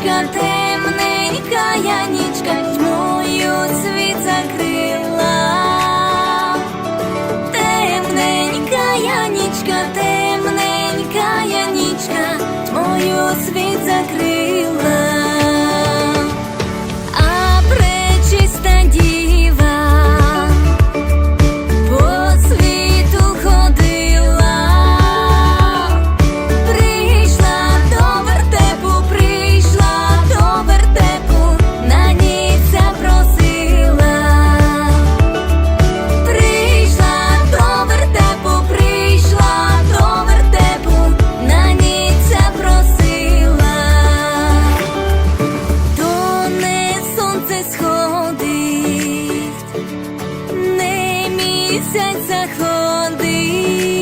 нічка, темненька я нічка, тьмою світ закрила. Темненька я темненька я тьмою світ. місяць заходив.